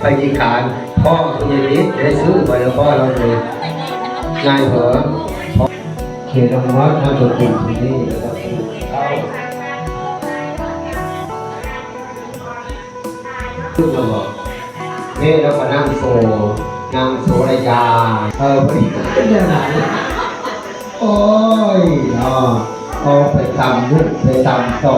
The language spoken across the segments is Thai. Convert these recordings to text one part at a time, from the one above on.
ไปตั้งชื่อเจ้าไปกินขานพ่อคุณยายนิดได้ซื้อไปแล้วพ่อเราเลยง่ายเหรอเขตองวัดทำตัวจริงที่นี่แล้วก็เข้าขึ้นมาบอกนี่แล้วก็นั่งโซนั่งโซระยาเออพอดีเป็นยังไงโอ้ยอ๋อเอาไปตำนึกไปตำต่อ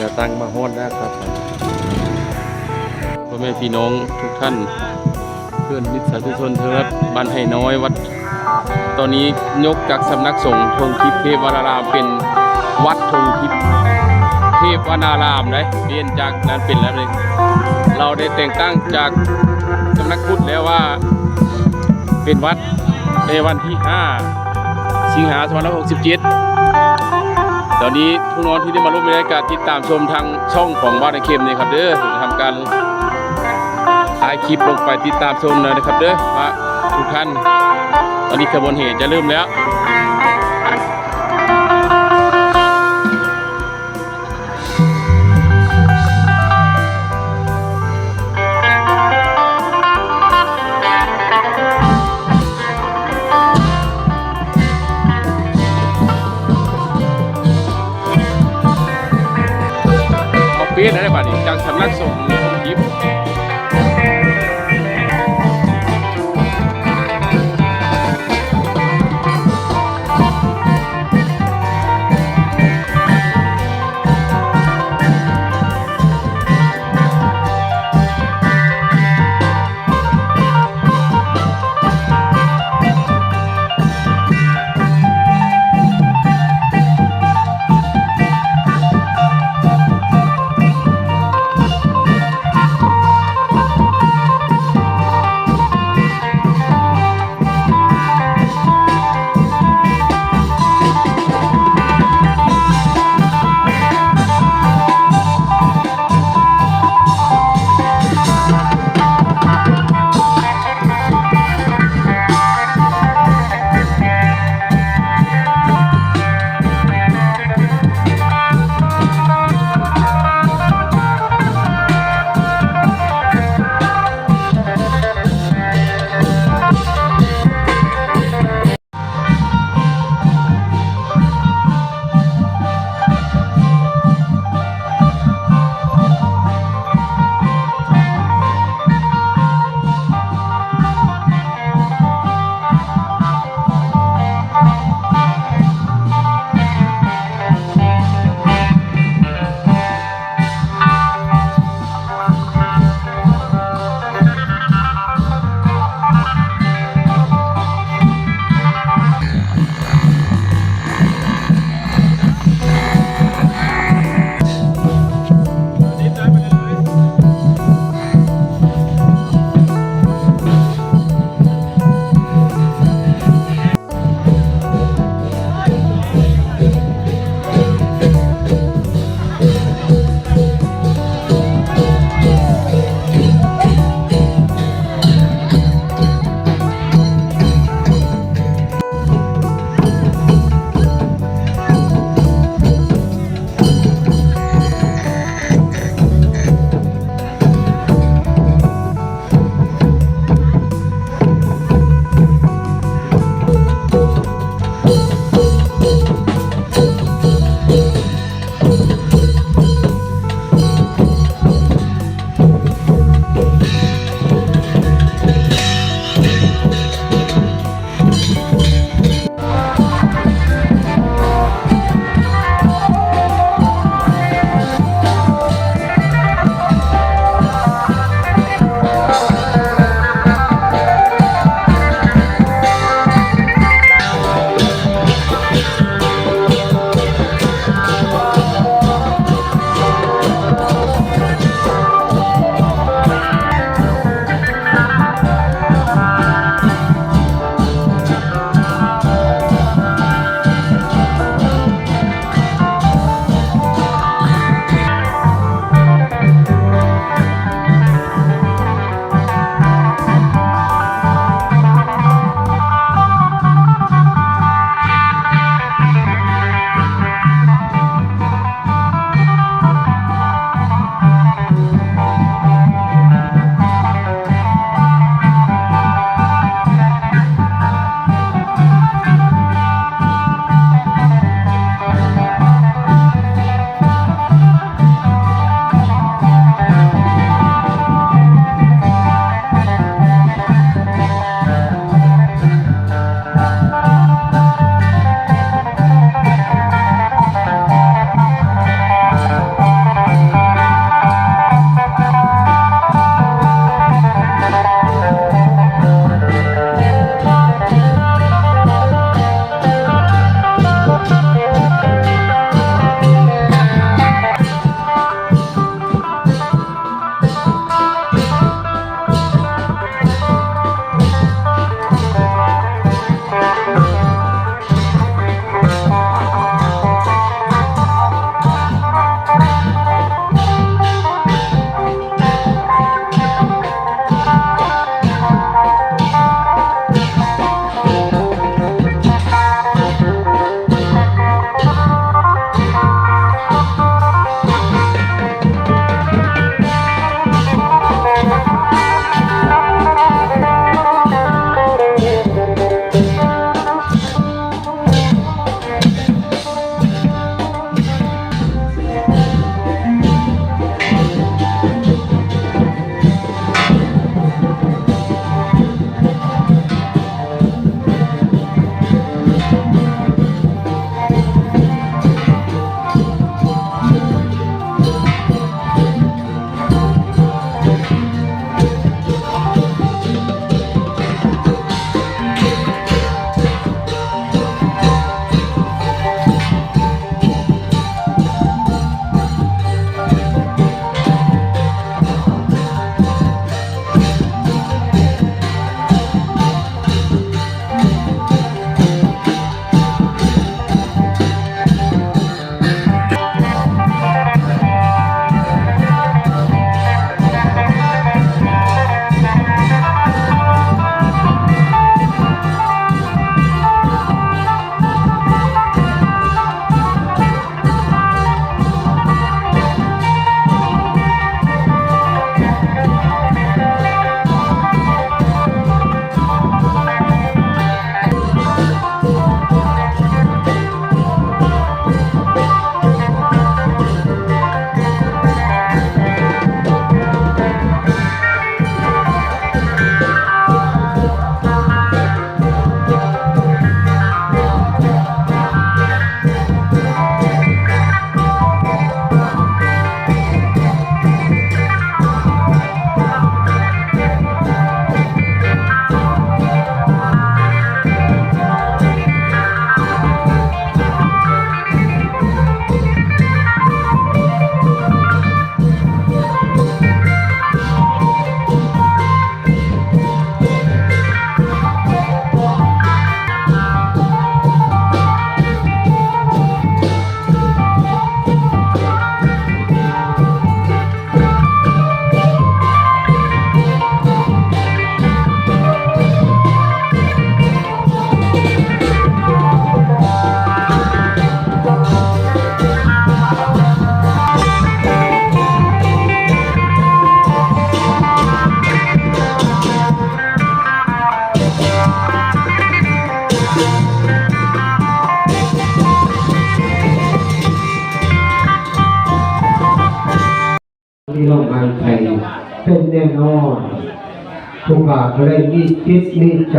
จะตั้งมาฮอดแล้วครับพ่อแม่พี่น้องทุกท่าน เพื่อนมิตรสาธุชนเทิดบ้านไห่น้อยวัด ตอนนี้ยกจากสำนักสงฆ์ธงทิพย์เทพวนารามเป็นวัดธงทิพย์เทพวนารามเลยเปลี่ยนจากนั้นเป็นแล้วเลยเราได้แต่งตั้งจากสำนักพุทธแล้วว่าเป็นวัดในวันที่ 5 สิงหาคม2567 ตอนนี้ทุกน้องที่ได้มาร่วมในรายการติดตามชมทางช่องของบ้านในเข็มนี่ครับเด้อทำการถ่ายคลิปลงไปติดตามชมเลยนะครับเด้อว่าทุกท่านตอนนี้ขบวนเหตุจะเริ่มแล้ว นี้ ที่โรานไทเป็นแน่นอนทุกบาทก็ได้มีจิตมีใจ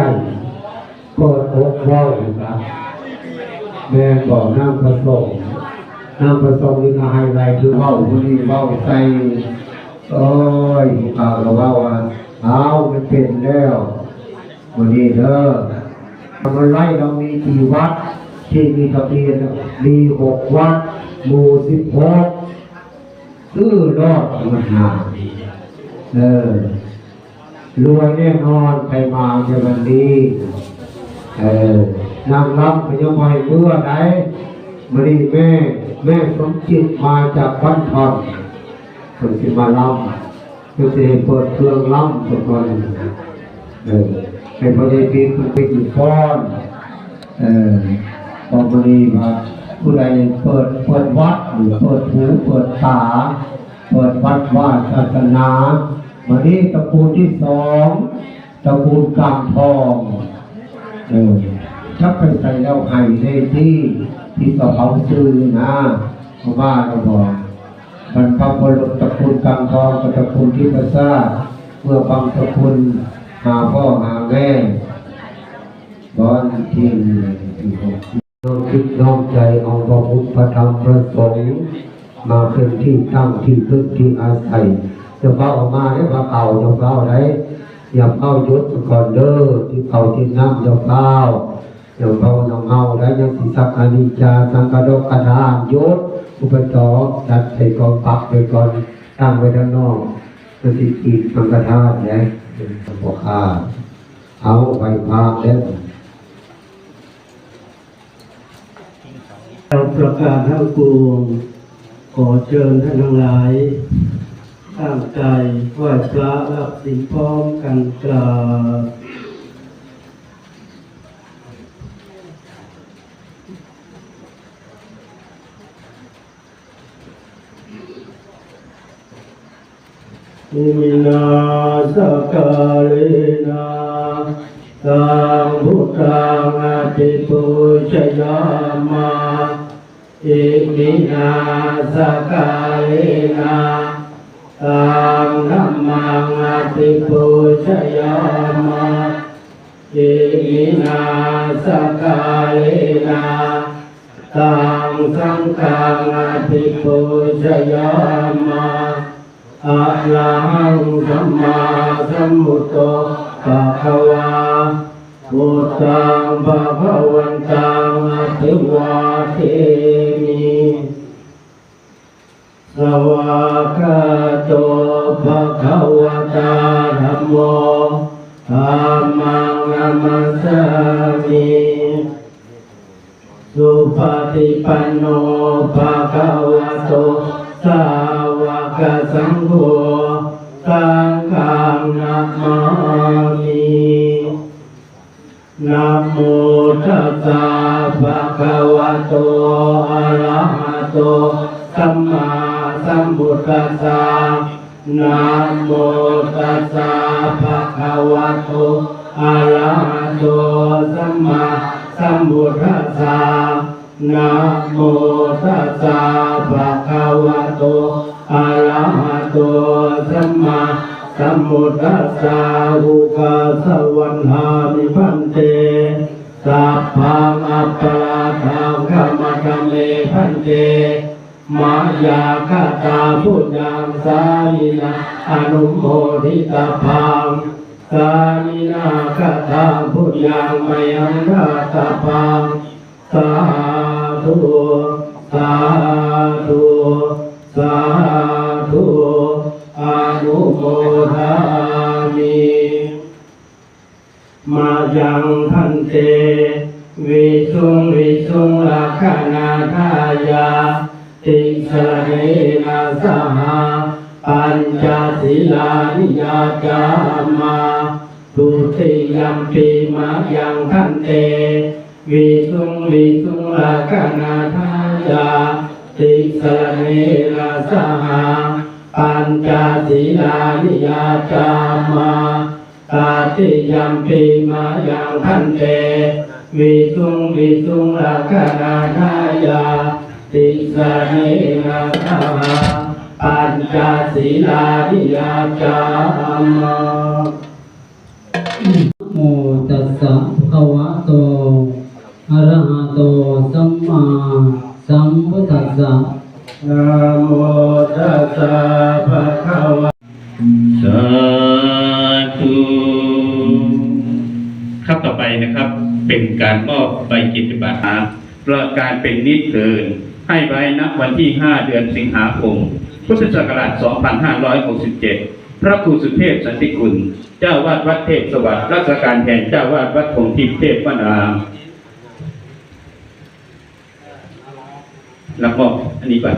ก็อดว่อยครับแม่บอกน้ำผสม น้ำผสมนี่ก็ไฮไลท์คือเว้าผู้นี้เว้าใส่โอ้ยผู้ข่าวก็เว้าว่าเอามันเป็นแล้ววันนี้เด้อมันไล่เรามีกี่วัด ที่มีทะเบียนมีหกวัดหมู่สิบหกซื้อรอดมันหาเออรวยแน่นอนใครมาในวันนี้เออนางรับพยาบาลเมื่อไหนมาดีแม่ แม่สมจิตมาจากบ้านทอนคนที่มาล้ำก็จะเปิดเครื่องล้ำทุกคนเออให้พอดีพีคุณไปอยู่ฟ้อนเออพอมาดีว่าผู้ใดเปิดเปิดวัดหรือเปิดหูเปิดตาเปิดวัดว่าศาสนามานี้ตระกูลที่สองตระกูลกำทองเออชักไปใส่แล้วไห้ในที่ ที่กระเป๋าซื้อนะเพราะว่าเราบอกบรรพบุรุษตระกูลกำทองตระกูลที่ประสาเมื่อบางตระกูลหาพ่อหาแม่บอนที่น้อมคิดน้อมใจเอาพระพุทธธรรมพระสงฆ์มาเป็นที่ตั้งที่พึ่งที่อาศัยจะเข้าออกมาได้พระเก่าจะเข้าได้อย่าเข้ายุดก่อนเด้อที่เขาที่น้ำอย่าเข้า อย่าเข้าน้ำเฮาได้ยังสิสักอนิจจาสังกดกกระดานยุดอุปจอจัดใส่กองปักไปก่อนตั้งไว้ด้านนอกสติกีดสังกทาเนี่ยเป็นพวกข้าเอาไปพาแล้วเราประกาศทั้งปวงขอเชิญท่านทั้งหลายตั้งใจไหว้พระรับสิ่งพร้อมกันกราบ อิมินาสกาเลนะตังพุทธังอภิปุชยามาอิมินาสกาเลนะตังธัมมังอภิปุชยามาอิมินาสกาเลนะตังสังฆังอภิปุชยามา อะระหังสัมมาสัมพุทโธภะคะวาพุทธังภะคะวันตังอภิวาเทมิสวากาโตภะคะวะตาธัมโมธัมมังนัมมัสสามิ สุปฏิปันโนภะคะวะโตสาวกสังโฆสังฆังนัมมามินะโมตัสสะภะคะวะโตอะระหะโตสัมมาสัมพุทธัสสะนะโมตัสสะภะคะวะโตอะระหะโตสัมมา สัมพุทธัสสะนะโมตัสสะภะคะวะโตอะระหะโตสัมมาสัมพุทธัสสะอุกาสวันหามิพันเตสัพพังอัปปะราทังขมะกะเมพันเตมายาคตาพุทธังสามินาอนุโมทิตาพัง สามินาคาตาพุทธังไมยังราตาพังสาธุสาธุสาธุอนุโมทามิมายังพันเตวิสุงวิสุงลักขณาทายาติสรเนนะสหา ปัญจศีลานิยาจามาตุติยัมปีมายังพันเตวิสุงวิสุงลักขณาทายาติสเนนะสหาปัญจศีลานิยาจามาตาติยัมปีมายังพันเตวิสุงวิสุงลักขณาทายาติสเนนะทาหา ปัญจศีลานิยาจามะโมตัสสะภะคะวะโตอะระหะโตสัมมาสัมพุทธัสสะนะโมตัสสะภะคะวะสาธุครับต่อไปนะครับ เป็นการมอบใบกิตติบัตรประการเป็นนิเทินให้ไว้ณวันที่ 5 เดือนสิงหาคม พุทธศักราช 2567 พระครูสุเทพสันติกุล เจ้าวาดวัดเทพสวัสดิ์รัชการแทนเจ้าวาดวัดคงทิพย์เทพวนารามรับมอบอันนี้ไปน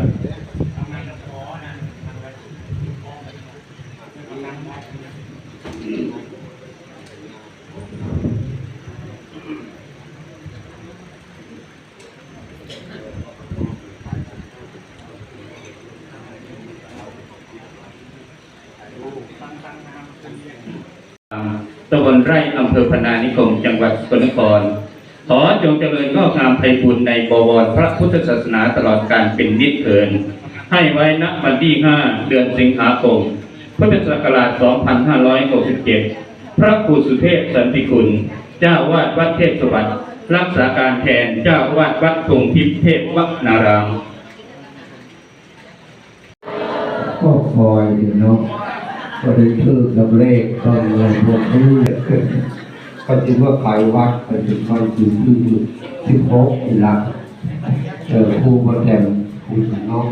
ตำบล ไร่อำเภอพนานิคม จังหวัดสกลนคร ขอจงเจริญงอกงามไพบูรณ์ในบวรพระพุทธศาสนาตลอดการเป็นนิจเถินให้ไว้ณวันที่ 5 เดือนสิงหาคมพุทธศักราช 2567 พระครูสุเทพสันติคุณ เจ้าวาดวัดเทพสวัสดิ์รักษาการแทนเจ้าวาดวัดทงทิพเทพวนารามก็คอยเนาะ ก็ได้ชื่อกับเลขตอนเงินพวกนี้ก็คิดว่าใครวัดก็จะคอยอยู่ที่สิบหกอีหลักเออผู้ประแทนผู้สนอง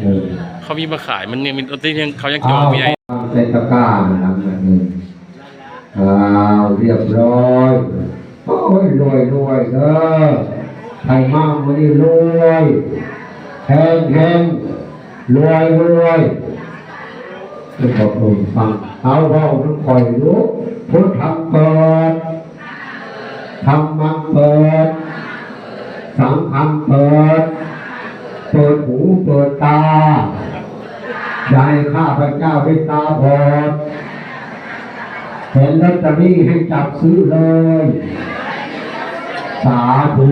เออเขามีมาขายมันเนี่ยมีที่ยังเขายังจองไม่ได้เอาใส่ตะกร้ามันนำแบบนี้อ้าวเรียบร้อยโอ้ยรวยรวยเด้อใครมากมันนี่รวยแหงแหงรวยรวย จะบอกเออฟังเอาเบาต้องคอยรู้พุทธเปิดธรรมเปิดสังฆเปิด เปิดหูเปิดตายายข้าพระเจ้าได้ตาบอดเห็นลอตเตอรี่ให้จับซื้อเลย สาธุ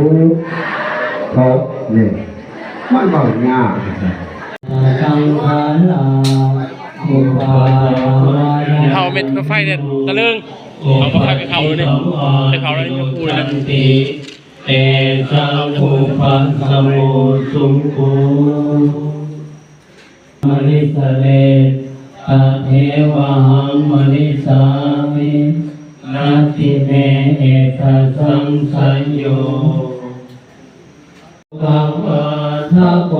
ครบเนี่ยมันบ่ากสังฆาลาอุปาวาท เผาเม็ดกาแฟเนี่ยตะลึงเอากาแฟไปเผาเลยเนี่ยไปเผาแล้วนี่ก็พูดเลยนะเตชะภูปัสสโมสุงโฆมริสเลอะเทวะหังมริสามินาติเมเอตสังสัญโยภะคะทะโก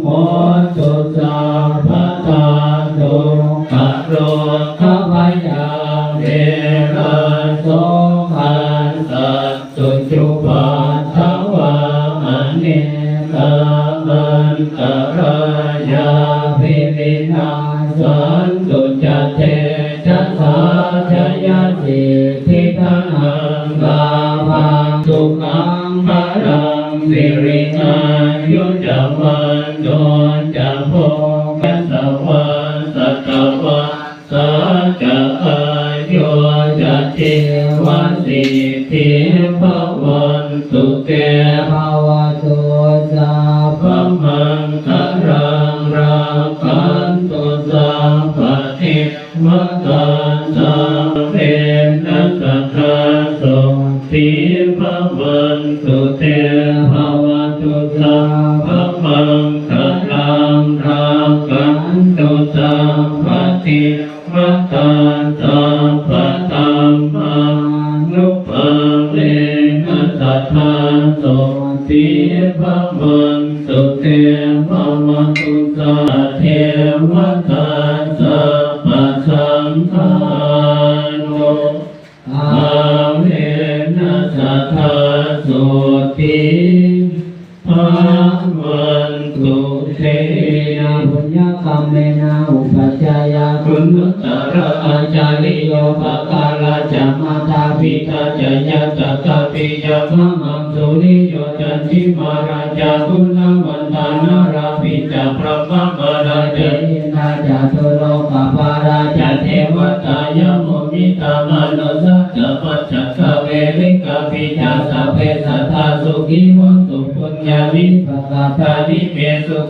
โมตุสา สุติภาวันตุเทนะบุญญกรรมเมนะอุปัจจายาคุณุตระอาจาริโยปะการาจามาตาปิตาจยะตตาปิยะมังอังสุริโยจันทิมาราจาคุณวันตานาราปิจาพระมมาราจา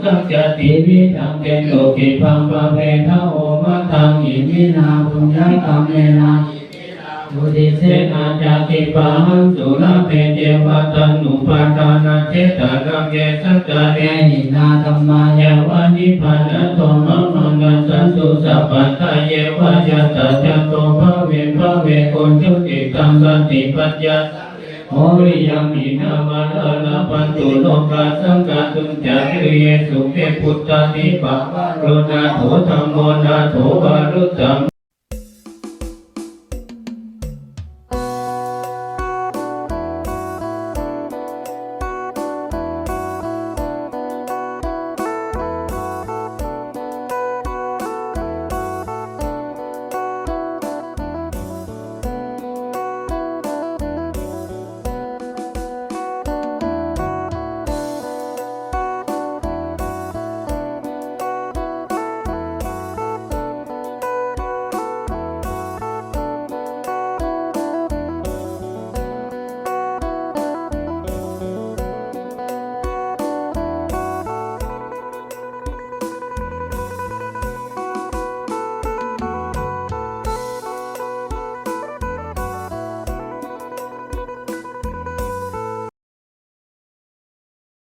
สุขังจติวิธังเกโลกิพังปะเพทะโอมะทังอิมินาปุญญกรรมเมนาบุติเสนาจากิปังสุรเพเจวะตันุปาทานาเจตระเกสัจเรหินาธัมมายาวานิพันธโตมะมังกัสันตุสัพพะทะเยวะยะตะจัตโตภะเวภะเวโกจุติตังสติปัญญา โอริยมินามาลาลาปันตุโลกาสังกาตุจักริเยสุเมพุตตานิปะโรนาโถธรรมโมนาโถบารุตัง